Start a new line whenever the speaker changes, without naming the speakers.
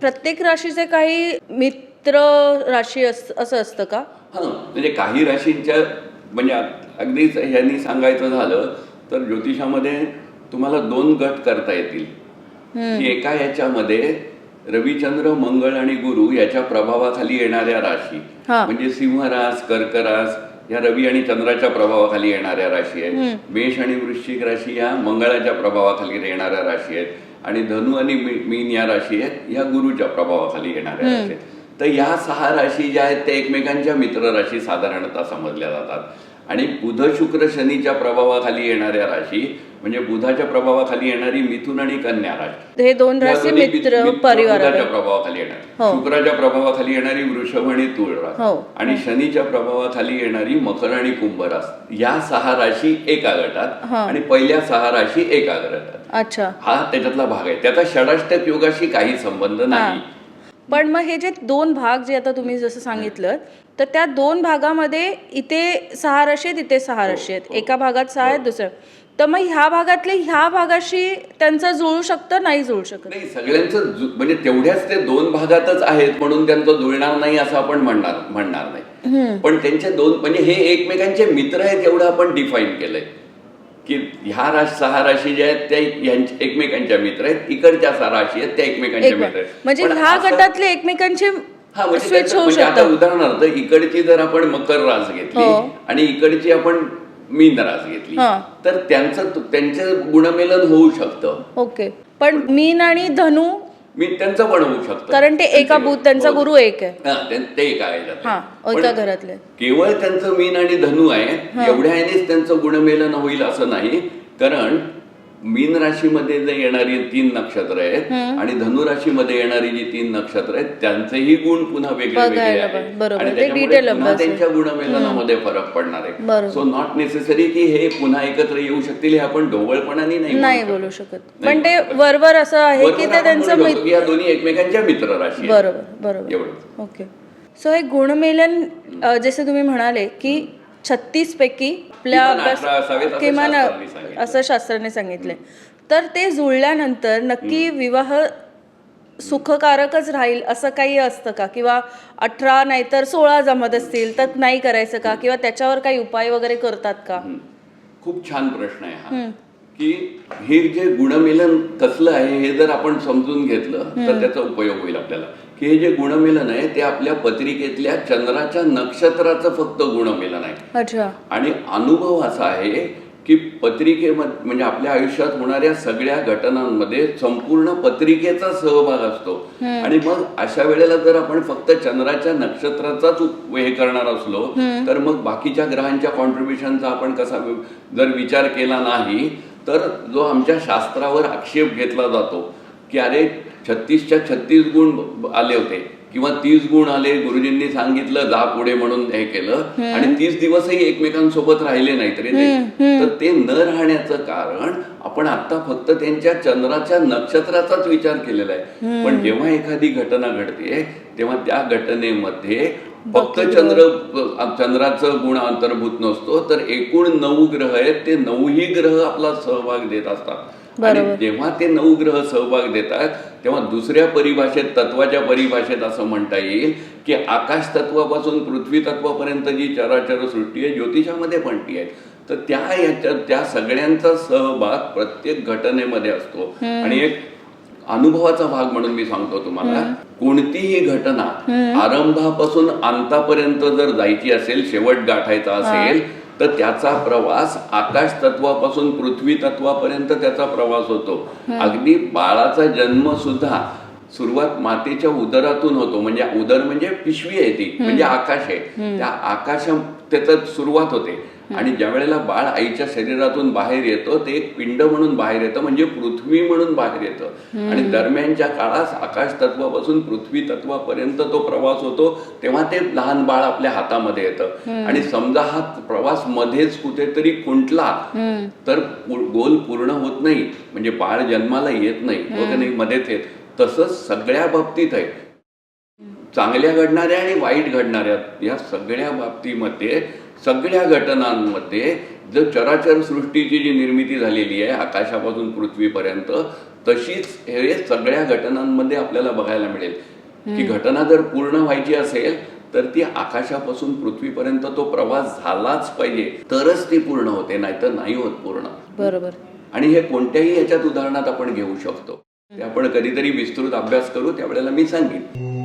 प्रत्येक राशीचे काही मित्र राशी अस असं असतं का?
हां म्हणजे काही राशींच्या म्हणजे अगदीच ह्यांनी सांगायचं झालं तर ज्योतिषामध्ये तुम्हाला दोन गट करता येतील. की एका याच्यामध्ये रविचंद्र मंगळ आणि गुरु याच्या प्रभावाखाली येणाऱ्या राशी. म्हणजे सिंह रास कर्क रास या रवी आणि चंद्राच्या प्रभावाखाली येणाऱ्या राशी आहेत. मेष आणि वृश्चिक राशी या मंगळाच्या प्रभावाखाली येणाऱ्या राशी आहेत. आणि धनु आणि मीन या राशी आहेत या गुरुच्या प्रभावाखाली येणाऱ्या राशी आहेत. तर या सहा राशी ज्या आहेत त्या एकमेकांच्या मित्र राशी साधारणतः समजल्या जातात. आणि बुध शुक्र शनीच्या प्रभावाखाली येणाऱ्या राशी म्हणजे बुधाच्या प्रभावाखाली येणारी मिथुन आणि कन्या राशी.
हे दोन राशी मित्र
मित्र
परिवार
बुधाच्या प्रभावाखाली येणार.
हो.
शुक्राच्या प्रभावाखाली येणारी वृषभ आणि तुळ
हो.
रास आणि शनीच्या प्रभावाखाली येणारी मकर आणि कुंभ रास या सहा राशी एका गटात आणि पहिल्या सहा राशी एका गटात
अच्छा.
हा त्याच्यातला भाग आहे. त्याचा षडाष्टक योगाशी काही संबंध नाही.
पण मग हे जे दोन भाग जे आता तुम्ही जसं सांगितलं तर त्या दोन भागामध्ये इथे सहा राशी आहेत इथे सहा राशी आहेत एका भागात सहा आहेत दुसऱ्या तर मग ह्या भागातले ह्या भागाशी त्यांचं जुळू शकतं नाही जुळू शकत?
नाही सगळ्यांचं जु- म्हणजे तेवढ्याच ते दोन भागातच आहेत म्हणून त्यांचं जुळणार नाही असं आपण म्हणणार म्हणणार नाही. पण त्यांचे दोन म्हणजे हे एकमेकांचे मित्र आहेत एवढं आपण डिफाईन केलंय. की ह्या राश सहा राशी ज्या आहेत त्या एकमेकांच्या मित्र आहेत. इकडच्या सहा राशी आहेत त्या एकमेकांच्या
एक
मित्र आहेत.
म्हणजे
पण
ह्या
असं-
गटातले एकमेकांचे
हा म्हणजे
स्विच
त्याचं-
होऊ
म्हणजे आता
शकतात.
उदाहरणार्थ इकडची जर आपण मकर रास घेतली
हो.
आणि इकडची आपण मीन रास घेतली
हा.
तर त्यांचं त्यांचं गुणमेलन होऊ शकतं.
ओके. पण मीन आणि धनु
मी त्यांचं पण होऊ शकतं.
कारण ते एका बुध त्यांचा. गुरु एक आहे.
हा, ते ते एका
हा
आहे.
एका घरातले.
केवळ त्यांचं मीन आणि धनु आहे एवढ्या ह्यानेच त्यांचं गुणमेलन होईल असं नाही. कारण मीन राशीमध्ये जे येणारी तीन नक्षत्र आहेत आणि धनु राशीमध्ये येणारी जी तीन नक्षत्र आहेत त्यांचेही गुण पुन्हा वेगळे वेगळे आहेत. आणि त्याच्यामुळे पुन्हा. त्यांच्या गुणमेलनामध्ये फरक पडणार आहे. सो नॉट नेसेसरी की हे पुन्हा एकत्र येऊ शकतील हे आपण ढोबळपणाने नाही.
बोलू शकत पण ते. वरवर असं आहे की ते त्यांचं
या दोन्ही एकमेकांच्या मित्र राशी.
बरोबर बरोबर
एवढंच
ओके सो हे गुणमेलन जसे तुम्ही म्हणाले की छत्तीस पैकी आपल्या
किमान
अभ्यास किमान
शास्त्रांनी सांगितलं.
असं शास्त्राने सांगितले. तर ते जुळल्यानंतर नक्की विवाह सुखकारकच राहील असं काही असतं का? किंवा अठरा नाहीतर सोळा जमत असतील तर नाही करायचं का? किंवा त्याच्यावर काही उपाय वगैरे करतात का.
खूप छान प्रश्न आहे हा. की हे जे गुणमेलन कसलं आहे हे जर आपण समजून घेतलं तर त्याचा उपयोग होईल आपल्याला. की हे जे गुणमेलन आहे ते आपल्या पत्रिकेतल्या चंद्राच्या नक्षत्राचं फक्त गुणमेलन आहे.
अच्छा.
आणि अनुभव असा आहे की पत्रिकेमध्ये म्हणजे आपल्या आयुष्यात होणाऱ्या सगळ्या घटनांमध्ये संपूर्ण पत्रिकेचा सहभाग असतो. आणि मग अशा वेळेला जर आपण फक्त चंद्राच्या नक्षत्राचाच हे करणार असलो तर मग बाकीच्या ग्रहांच्या कॉन्ट्रीब्युशनचा आपण कसा जर विचार केला नाही तर जो आमच्या शास्त्रावर आक्षेप घेतला जातो की अरे छत्तीसच्या छत्तीस गुण आले होते किंवा तीस गुण आले गुरुजींनी सांगितलं जा पुढे म्हणून हे केलं आणि तीस दिवसही एकमेकांसोबत राहिले नाहीत रे ते. तर ते न राहण्याचं कारण आपण आता फक्त त्यांच्या चंद्राच्या नक्षत्राचाच विचार केलेला आहे. पण जेव्हा एखादी घटना घडते तेव्हा त्या घटनेमध्ये फक्त चंद्र चंद्राचं गुण अंतर्भूत नसतो तर एकूण नऊ ग्रह आहेत ते नऊही ग्रह आपला सहभाग देत असतात. आणि जेव्हा ते नऊ ग्रह सहभाग देतात तेव्हा दुसऱ्या परिभाषेत तत्वाच्या परिभाषेत असं म्हणता येईल की आकाश तत्वापासून पृथ्वी तत्वापर्यंत जी चराचर सृष्टी आहे ज्योतिषामध्ये पण ती आहे. तर त्या याच्या त्या सगळ्यांचा सहभाग प्रत्येक घटनेमध्ये असतो. आणि एक अनुभवाचा भाग म्हणून मी सांगतो तुम्हाला. कोणतीही घटना आरंभापासून अंतापर्यंत जर जायची असेल शेवट गाठायचा असेल तर त्याचा प्रवास आकाश तत्वापासून पृथ्वी तत्वापर्यंत त्याचा प्रवास होतो. अगदी बाळाचा जन्म सुद्धा सुरुवात मातेच्या उदरातून होतो. म्हणजे उदर म्हणजे पिशवी आहे ती म्हणजे आकाश आहे. त्या आकाशा त्याचं सुरुवात होते. आणि ज्या वेळेला बाळ आईच्या शरीरातून बाहेर येतं ते एक पिंड म्हणून बाहेर येतं म्हणजे पृथ्वी म्हणून बाहेर येतं. आणि दरम्यानच्या काळात आकाश तत्वापासून पृथ्वी तत्वापर्यंत तो प्रवास होतो तेव्हा ते लहान बाळ आपल्या हातामध्ये येतं. आणि समजा हा प्रवास मध्येच कुठेतरी खुंटला तर गोल पूर्ण होत नाही. म्हणजे बाळ जन्माला येत नाही. हो नाही? मध्येच येत. तसंच सगळ्या बाबतीत आहे. चांगल्या घडणाऱ्या आणि वाईट घडणाऱ्या या सगळ्या बाबतीमध्ये सगळ्या घटनांमध्ये जर चराचर सृष्टीची जी निर्मिती झालेली आहे आकाशापासून पृथ्वीपर्यंत तशीच हे सगळ्या घटनांमध्ये आपल्याला बघायला मिळेल. की घटना जर पूर्ण व्हायची असेल तर ती आकाशापासून पृथ्वीपर्यंत तो प्रवास झालाच पाहिजे. तरच ती पूर्ण होते नाहीतर नाही होत पूर्ण.
बरोबर.
आणि हे कोणत्याही याच्यात उदाहरणात आपण घेऊ शकतो. ते आपण कधीतरी विस्तृत अभ्यास करू त्यावेळेला मी सांगेन.